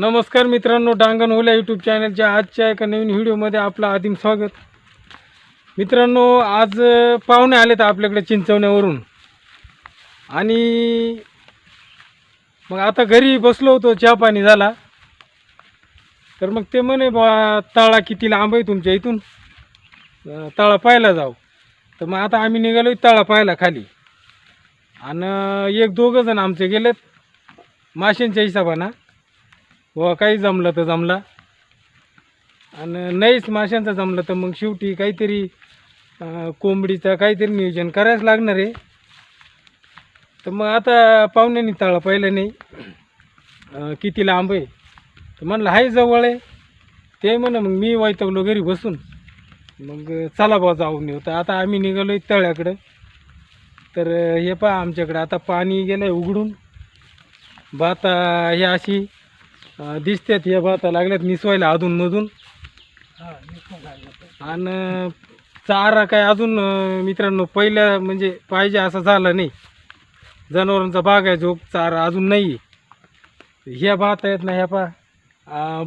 नमस्कार मित्रांनो डांगण ओल्या यूट्यूब चॅनलच्या आजच्या एका नवीन व्हिडिओमध्ये आपलं आदिम स्वागत. मित्रांनो आज पाहुणे आलेत आपल्याकडे चिंचवण्यावरून. आणि मग आता घरी बसलो होतो चहा पाणी झाला. तर मग ते म्हणे बा तळा किती लांब आहे तुमच्या इथून? तळा पाहायला जाऊ. तर मग आता आम्ही निघालो तळा पाहायला खाली. आणि एक दोघं जण आमचे गेलेत माशांच्या हिशोबानं. व काही जमलं तर जमला. आणि नाहीच माशांचं जमलं तर मग शेवटी काहीतरी कोंबडीचं काहीतरी नियोजन करायच लागणार आहे. तर मग आता पाहुण्यांनी तळा पाहिलं नाही. किती लांब आहे? तर म्हणलं हाय जवळ आहे. ते म्हणा मग मी वैतवलो घरी बसून. मग चला बा जाऊन येऊ. तर आता आम्ही निघालो आहे तळ्याकडं. तर हे पहा आमच्याकडं. आता पाणी गेलं आहे उघडून. भाता हे अशी दिसतात या भाता लागल्यात निसवायला अधूनमधून आणि चारा काय अजून मित्रांनो पहिल्या म्हणजे पाहिजे असं झालं नाही. जनावरांचा बाग आहे जो चारा अजून नाही ह्या भात आहेत ना ह्या पा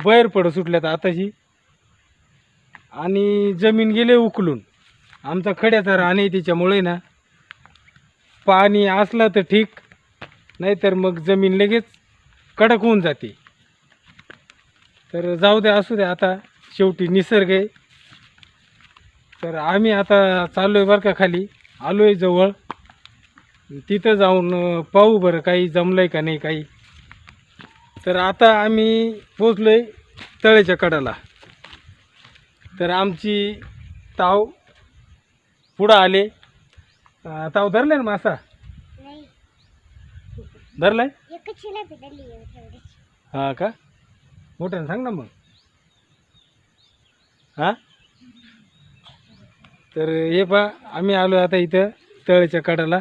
बैर पड सुटल्यात आताशी. आणि जमीन गेले उकलून. आमचा खड्याचा राणे त्याच्यामुळे ना. पाणी असलं तर ठीक नाहीतर मग जमीन लगेच कडक होऊन जाते. तर जाऊ द्या असू द्या आता शेवटी निसर्ग आहे. तर आम्ही आता चाललो आहे बरं का खाली. आलो आहे जवळ. तिथं जाऊन पाहू बरं काही जमलं आहे का नाही काही. तर आता आम्ही पोचलो आहे तळेच्या कडाला. तर आमची ताव पुढं आले. ताव धरले ना मासा? नाही. धरलाय? हा का? मोठ्यानं सांग ना मग. हा? तर हे पा आम्ही आलो आता इथं तळ्याच्या कडाला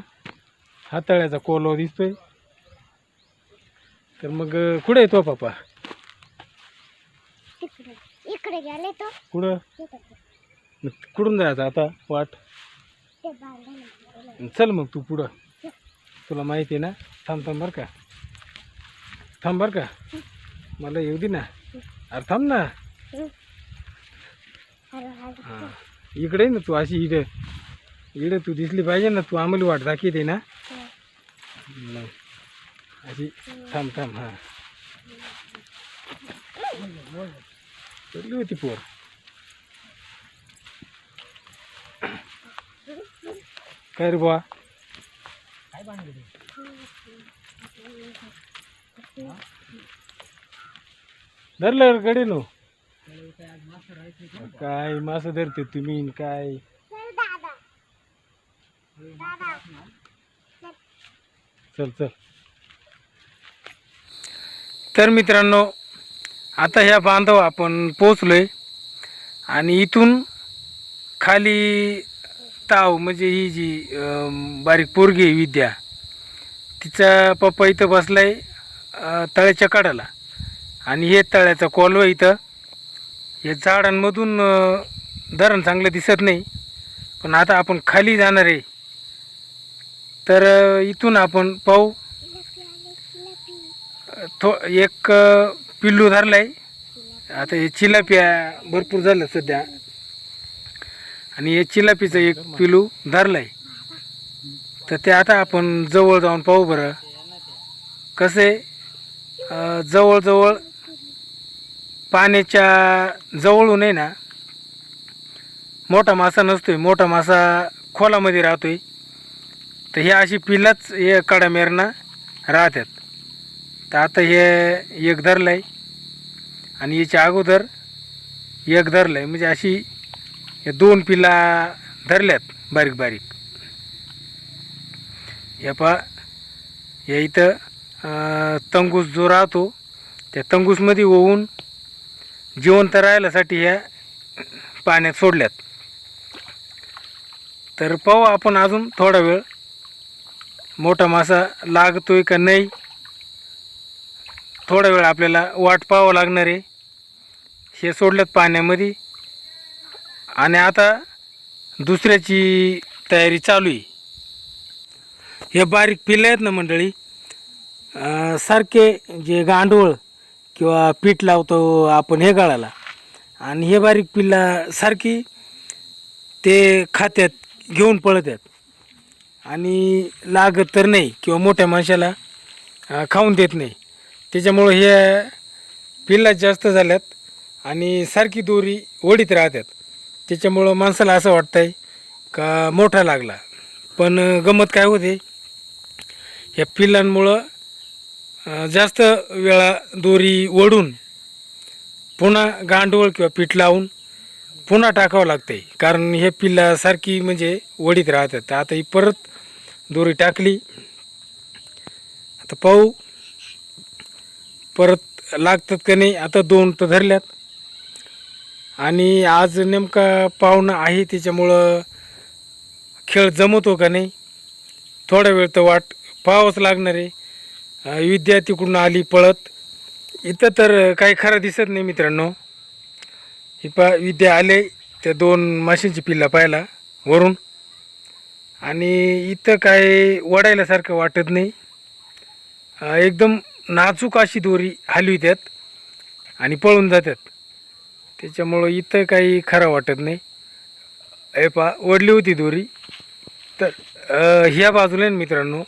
हा तळ्याचा कोलो दिसतोय. तर मग कुठे येतो पापा इकडे गेले तो. कुठं? कुठून जायचं आता वाट? चल मग तू पुढं. तुला माहिती आहे ना थांब थांब बरं का. थांब बरं का. मला येऊ दे ना. अरे थांब ना. हां. इकडे आहे ना तू अशी इकडे इकडे तू दिसली पाहिजे ना तू आम्हाला वाट दाखवते ना. मग अशी थांब थांब हां. पडली होती पोर. काय रे बुवा? धरलं कडे नो काय मासं धरते तुम्ही न काय? चल चल. तर मित्रांनो आता ह्या बांधव आपण पोचलोय आणि इथून खाली ताव म्हणजे ही जी अं, बारीक पोरगी आहे विद्या तिचा पप्पा इथं बसलाय आहे तळ्याच्या काढाला आणि हे तळ्याचं कॉलव इथं हे झाडांमधून धरण चांगलं दिसत नाही. पण आता आपण खाली जाणार आहे. तर इथून आपण पाहू. थो एक पिल्लू पिल्लू धरलाय. आता हे चिलापिया भरपूर झालं सध्या. आणि हे चिलापीचं एक पिलू धरलाय. तर ते आता आपण जवळ जाऊन पाहू बरं. कसं आहे? जवळजवळ पाण्याच्या जवळून आहे ना मोठा मासा नसतोय मोठा मासा खोलामध्ये राहतोय. तर हे अशी पिलाच हे कडामेरना राहतात. तर आता हे एक धरलं आहे आणि याच्या अगोदर एक धरलं आहे म्हणजे अशी हे दोन पिला धरल्यात बारीक बारीक. या पा या इथं तंगूस जो राहतो त्या तंगूसमध्ये होऊन जिवंत राहायलासाठी ह्या पाण्यात सोडल्यात. तर पाहू आपण अजून थोडा वेळ मोठा मासा लागतोय का नाही. थोडा वेळ आपल्याला वाट पाहावं लागणार आहे. हे सोडल्यात पाण्यामध्ये. आणि आता दुसऱ्याची तयारी चालू आहे. हे बारीक पिल्ले आहेत ना मंडळी. सारखे जे गांडूळ किंवा पीठ लावतो आपण हे गळाला. आणि हे बारीक पिल्ला सारखी ते खात्यात घेऊन पळतात आणि लागत तर नाही किंवा मोठ्या माणसाला खाऊन देत नाही. त्याच्यामुळं हे पिल्ला जास्त झाल्यात आणि सारखी दोरी ओढीत राहतात त्याच्यामुळं माणसाला असं वाटतं आहे का मोठा लागला. पण गंमत काय होते? ह्या पिल्लांमुळं जास्त वेळा दोरी ओढून पुन्हा गांडूळ किंवा पीठ लावून पुन्हा टाकावं लागतंय. कारण हे पिल्लासारखी म्हणजे वडीत राहतात. तर आता ही परत दोरी टाकली. आता पाहू. परत लागतात का नाही आता दोन तर धरल्यात. आणि आज नेमका पाहुणा आहे त्याच्यामुळं खेळ जमतो का नाही थोडा वेळ तर वाट पाहावंच लागणार आहे. विद्या तिकडून आली पळत. इथं तर काही खरं दिसत नाही मित्रांनो. ही पा विद्या आले त्या दोन माशांची पिल्ला पाहिला वरून. आणि इथं काय वडायल्यासारखं वाटत नाही. एकदम नाजूक अशी दोरी हलवितात आणि पळून जातात त्याच्यामुळं इथं काही खरं वाटत नाही. हे पा ओढली होती दोरी. तर ह्या बाजूला आहे ना मित्रांनो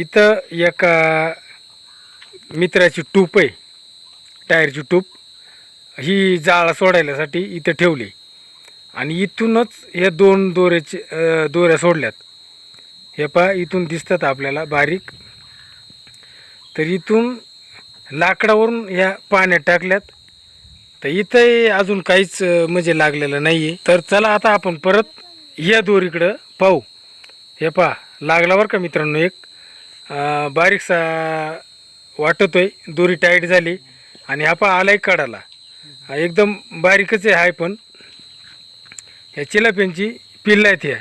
इथं एका मित्राची टूप आहे. टायरची टूप. ही जाळा सोडायल्यासाठी इथं ठेवली. आणि इथूनच हे दोन दोऱ्याचे दोऱ्या सोडल्यात. हे पा इथून दिसतात आपल्याला बारीक. तर इथून लाकडावरून ह्या पाण्यात टाकल्यात. तर इथंही अजून काहीच म्हणजे लागलेलं नाही आहे तर चला आता आपण परत या दोरीकडं पाहू. हे पहा लागला बरं का मित्रांनो एक? बारीकसा वाटतो आहे दोरी टाईट झाली आणि हा पहा आलाय काढाला एकदम बारीकच आहे पण. ह्या चिलाप्यांची पिल्ला आहेत ह्या.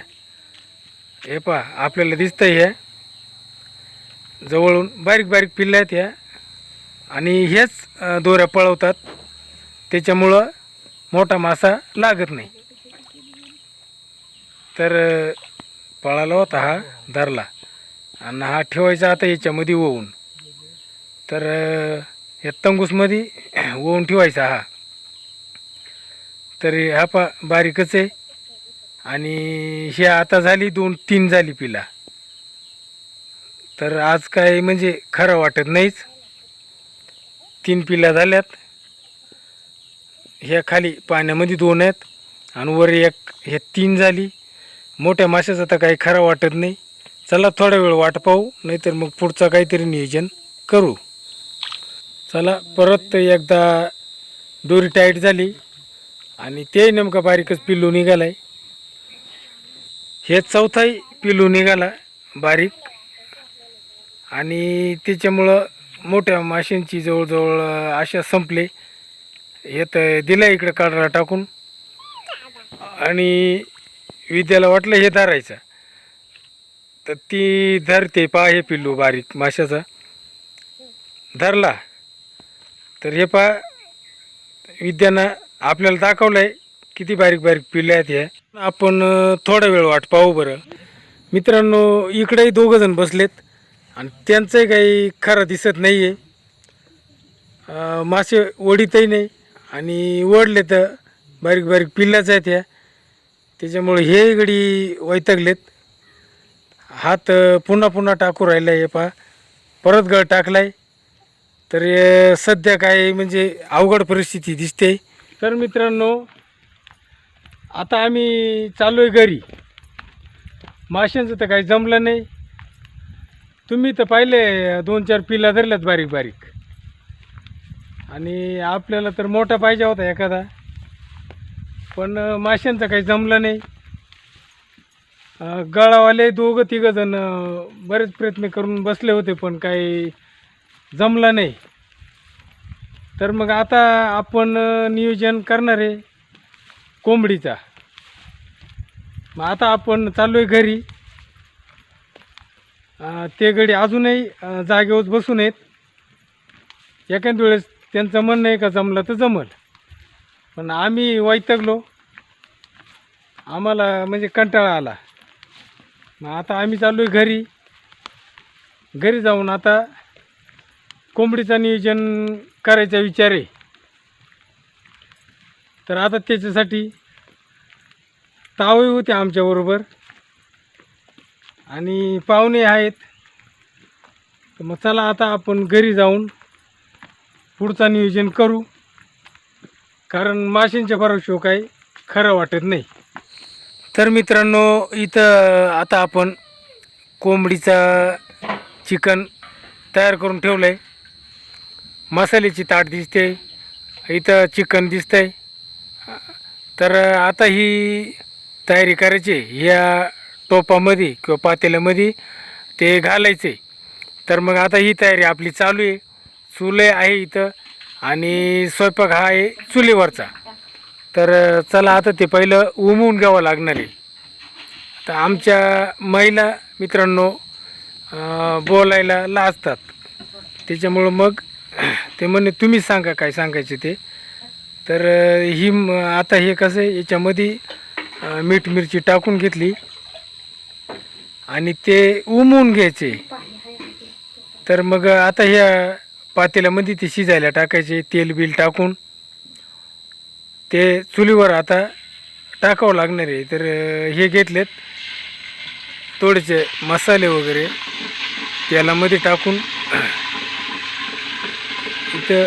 हे पहा आपल्याला दिसतंय ह्या जवळून बारीक बारीक पिल्ल्या आहेत ह्या. आणि हेच दोऱ्या पळवतात. त्याच्यामुळं मोठा मासा लागत नाही. तर पळाला होता हा धरला. आणि हा ठेवायचा आता याच्यामध्ये ओवून. तर या तंगूसमध्ये ओवून ठेवायचा हा. तर हा पा बारीकच आहे. आणि हे आता झाली दोन तीन झाली पिला. तर आज काय म्हणजे खरं वाटत नाहीच. तीन पिला झाल्यात. ह्या खाली पाण्यामध्ये दोन आहेत. आणि वर एक हे तीन झाली. मोठ्या माशाचं तर काही खरं वाटत नाही. चला थोडा वेळ वाट पाहू नाहीतर मग पुढचं काहीतरी नियोजन करू. चला परत एकदा दोरी टाईट झाली आणि ते नेमकं बारीकच पिल्लू निघालाय. हे चौथाही पिल्लू निघाला बारीक. आणि त्याच्यामुळं मोठ्या माशांची जवळजवळ अशा आशा संपले. हे तर दिलं इकडं काढला टाकून. आणि विद्याला वाटलं हे धारायचं. तर ती धरते पा हे पिल्लू बारीक माशाचा. धरला. तर हे पा विद्यानं आपल्याला दाखवलं आहे किती बारीक बारीक पिल्ले आहेत हे. आपण थोडा वेळ वाट पाहू बरं. मित्रांनो इकडेही दोघं जण बसलेत आणि त्यांचंही काही खरं दिसत नाही आहे मासे ओढीतही नाही आणि ओढले तर बारीक बारीक पिल्लाच आहेत ह्या. त्याच्यामुळे हे गडी वैतगलेत. हात पुन्हा पुन्हा टाकू राहिला हे पहा. परत गळ टाकलाय. तर सध्या काय म्हणजे अवघड परिस्थिती दिसते तर मित्रांनो आता आम्ही चालू आहे घरी. माशांचं तर काही जमलं नाही. तुम्ही तर पाहिले दोन चार पिला धरल्यात बारीक बारीक. आणि आपल्याला तर मोठा पाहिजे होता एखादा. पण माशांचं काही जमलं नाही. गळावाले दोघं तिघं जण बरेच प्रयत्न करून बसले होते पण काही जमलं नाही. तर मग आता आपण नियोजन करणार आहे कोंबडीचा. मग आता आपण चाललो आहे घरी ते गडी अजूनही जागेवर बसून आहेत. एखाद वेळेस त्यांचं म्हणणं आहे का जमलं तर जमल. पण आम्ही वैतगलो. आम्हाला म्हणजे कंटाळा आला. मग आता आम्ही चाललो आहे घरी. घरी जाऊन आता कोंबडीचं नियोजन करायचा विचार आहे. तर आता त्याच्यासाठी तावही होते आमच्याबरोबर आणि पाहुणे आहेत. तर मग चला आता आपण घरी जाऊन पुढचा नियोजन करू. कारण माशांच्या बरोबर शोक आहे खरं वाटत नाही. तर मित्रांनो इथं आता आपण कोंबडीचा चिकन तयार करून ठेवलं आहे मसाल्याची ताट दिसते. इथं चिकन दिसतंय. तर आता ही तयारी करायची. ह्या टोपामध्ये किंवा पातेल्यामध्ये ते घालायचे. तर मग आता ही तयारी आपली चालू आहे. चुले आहे इथं आणि स्वयंपाक हा आहे चुलीवरचा. तर चला आता ते पहिलं उमवून घ्यावं लागणार आहे. तर आमच्या महिला मित्रांनो बोलायला लाजतात. त्याच्यामुळं मग ते म्हणे तुम्हीच सांगा काय सांगायचे ते. तर ही आता हे कसं आहे याच्यामध्ये मीठ मिरची टाकून घेतली. आणि ते उमवून घ्यायचे. तर मग आता ह्या पातेल्यामध्ये ते शिजायला टाकायचे तेल बिल टाकून. ते चुलीवर आता टाकावं लागणार आहे. तर हे घेतलेत. थोडेसे मसाले वगैरे तेलामध्ये टाकून इथं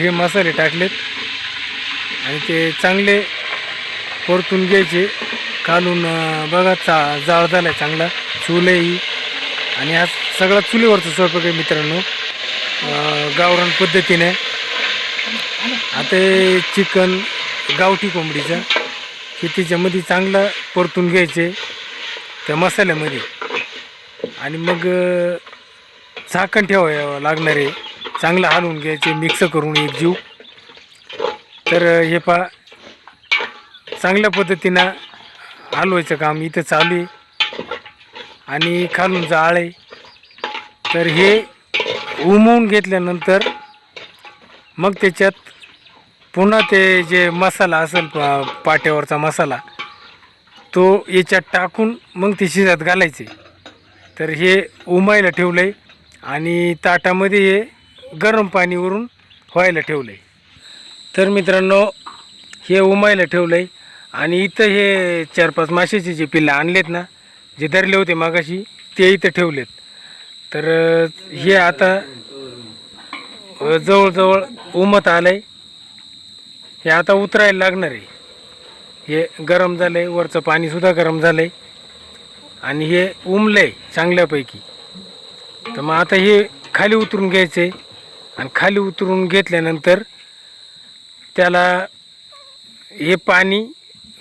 हे मसाले टाकलेत. आणि ते चांगले परतून घ्यायचे. खालून बघा चा जाळ झाला आहे चांगला. चुलही आणि हा सगळा चुलीवरचा स्वयंपाक आहे मित्रांनो. गावरान पद्धतीने. आता चिकन गावठी कोंबडीचं हे त्याच्यामध्ये चांगलं परतून घ्यायचे त्या मसाल्यामध्ये. आणि मग झाकण ठेवावं लागणार आहे. चांगलं हलवून घ्यायचे मिक्स करून एक जीव. तर हे पा चांगल्या पद्धतीनं हलवायचं काम इथं चालू आहे. आणि खालून जाळ आहे. तर हे उमवून घेतल्यानंतर मग त्याच्यात पुन्हा ते जे मसाला असेल पाट्यावरचा मसाला तो याच्यात टाकून मग ते शिजत घालायचे. तर हे उमायला ठेवलं आहे आणि ताटामध्ये हे गरम पाणीवरून व्हायला ठेवलं आहे तर मित्रांनो हे उमायला ठेवलं आहे आणि इथं हे चार पाच माशाचे जे पिल्लं आणलेत ना जे धरले होते मागाशी ते इथं ठेवलेत. तर हे आता अ, जवळजवळ उमत आलं आहे हे आता उतरायला लागणार आहे. हे गरम झालं आहे वरचं पाणीसुद्धा गरम झालं आहे आणि हे उमलंय आहे चांगल्यापैकी. तर मग आता हे खाली उतरून घ्यायचं आहे आणि खाली उतरून घेतल्यानंतर त्याला हे पाणी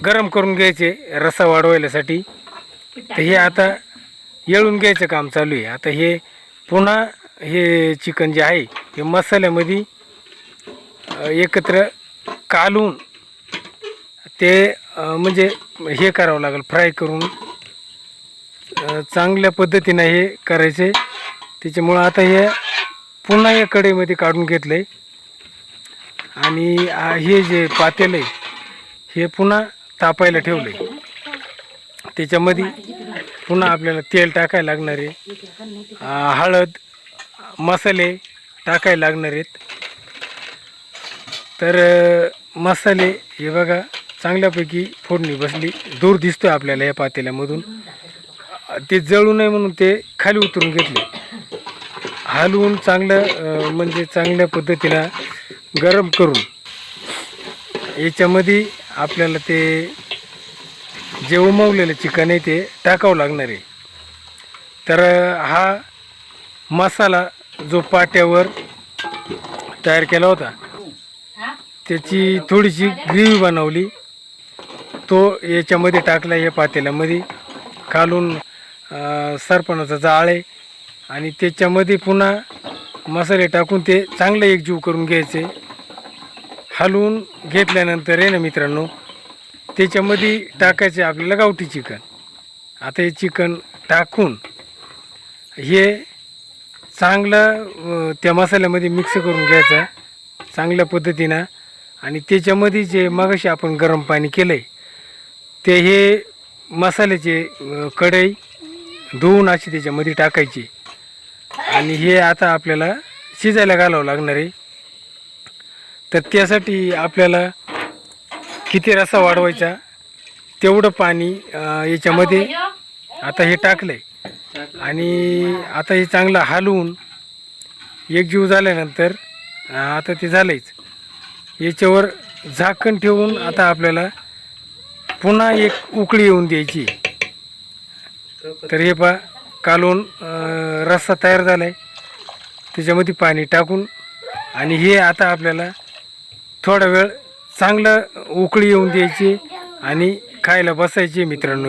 गरम करून घ्यायचे रसा वाढवायसाठी. तर हे आता येळून घ्यायचं काम चालू आहे. आता हे पुन्हा हे चिकन जे आहे हे मसाल्यामध्ये एकत्र कालून ते म्हणजे हे करावं लागेल फ्राय करून. चांगल्या पद्धतीनं हे करायचे. त्याच्यामुळं आता हे पुन्हा या कढईमध्ये काढून घेतलं आहे आणि हे जे पातेलं आहे हे पुन्हा तापायला ठेवलं आहे त्याच्यामध्ये पुन्हा आपल्याला तेल टाकायला लागणार आहे. हळद मसाले टाकायला लागणार आहेत. तर मसाले हे बघा चांगल्यापैकी फोडणी बसली. दूर दिसतोय आपल्याला या पातेल्यामधून. ते जळू नये म्हणून ते खाली उतरून घेतले. हलवून चांगलं म्हणजे चांगल्या पद्धतीनं गरम करून याच्यामध्ये आपल्याला ते जे उमवलेलं चिकन आहे ते टाकावं लागणार आहे. तर हा मसाला जो पाट्यावर तयार केला होता त्याची थोडीशी ग्रेव्ही बनवली. तो याच्यामध्ये टाकला या पातेल्यामध्ये. खालून सरपणाचा जाळ आहे. आणि त्याच्यामध्ये पुन्हा मसाले टाकून ते चांगलं एकजीव करून घ्यायचे. हलवून घेतल्यानंतर आहे ना मित्रांनो त्याच्यामध्ये टाकायचे आपल्याला गावठी चिकन. आता हे चिकन टाकून हे चांगलं अ, त्या मसाल्यामध्ये मिक्स करून घ्यायचं चांगल्या पद्धतीनं. आणि त्याच्यामध्ये जे मगाशी आपण गरम पाणी केलं आहे ते हे मसाल्याचे अ, कढई धुवून अशी त्याच्यामध्ये टाकायची. आणि हे आता आपल्याला शिजायला घालावं लागणार आहे. तर त्यासाठी आपल्याला किती रसा वाढवायचा तेवढं पाणी अं, याच्यामध्ये आता हे टाकलंय. आणि आता हे चांगलं हालवून एकजीव झाल्यानंतर आता ते झालंच याच्यावर झाकण ठेवून आता आपल्याला पुन्हा एक उकळी येऊन द्यायची. तर हे पा कालवून रस्सा तयार झाला आहे त्याच्यामध्ये पाणी टाकून आणि हे आता आपल्याला थोडा वेळ चांगलं उकळी येऊन द्यायची आणि खायला बसायची मित्रांनो.